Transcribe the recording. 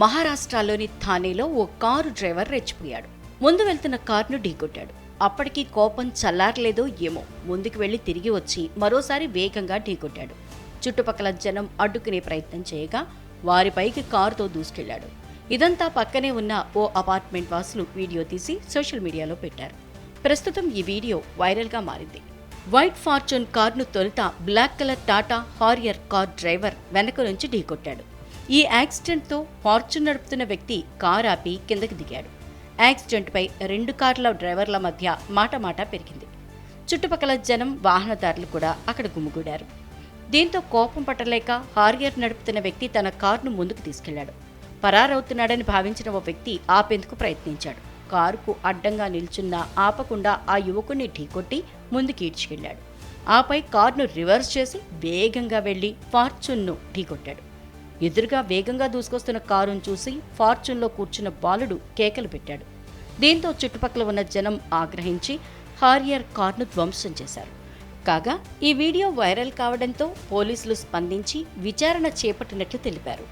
మహారాష్ట్రలోని థానేలో ఓ car driver రెచ్చిపోయాడు. ముందు వెళ్తున్న కారును ఢీకొట్టాడు. అప్పటికి కోపం చల్లారలేదో ఏమో. ముందుకు వెళ్ళి తిరిగి వచ్చి మరోసారి వేగంగా ఢీకొట్టాడు. చుట్టుపక్కల జనం అడ్డుకునే ప్రయత్నం చేయగా వారిపైకి కారుతో దూసుకెళ్ళాడు. ఇదంతా పక్కనే ఉన్న ఓ అపార్ట్మెంట్ వాసులు వీడియో తీసి సోషల్ మీడియాలో పెట్టారు. ప్రస్తుతం ఈ వీడియో వైరల్గా మారింది. వైట్ ఫార్చ్యూన్ కార్ను తొలుత black colour Tata Harrier car driver వెనక నుంచి ఢీకొట్టాడు. ఈ యాక్సిడెంట్తో ఫార్చ్యూన్ నడుపుతున్న వ్యక్తి కారు ఆపి కిందకి దిగాడు. యాక్సిడెంట్పై రెండు కార్ల డ్రైవర్ల మధ్య మాట మాట పెరిగింది. చుట్టుపక్కల జనం వాహనదారులు కూడా అక్కడ గుమిగూడారు. దీంతో కోపం పట్టలేక హారియర్ నడుపుతున్న వ్యక్తి తన కారును ముందుకు తీసుకెళ్ళాడు. పరారవుతున్నాడని భావించిన ఓ వ్యక్తి ఆపేందుకు ప్రయత్నించాడు. కారుకు అడ్డంగా నిల్చున్న ఆపకుండా ఆ యువకుని ఢీకొట్టి ముందుకు ఈడ్చుకెళ్ళాడు. ఆపై కారును రివర్స్ చేసి వేగంగా వెళ్ళి ఫార్చ్యూన్ను ఢీకొట్టాడు. ఎదురుగా వేగంగా దూసుకొస్తున్న కారును చూసి ఫార్చ్యూన్లో కూర్చున్న బాలుడు కేకలు పెట్టాడు. దీంతో చుట్టుపక్కల ఉన్న జనం ఆగ్రహించి హారియర్ కార్ను ధ్వంసం చేశారు. కాగా ఈ వీడియో వైరల్ కావడంతో పోలీసులు స్పందించి విచారణ చేపట్టినట్లు తెలిపారు.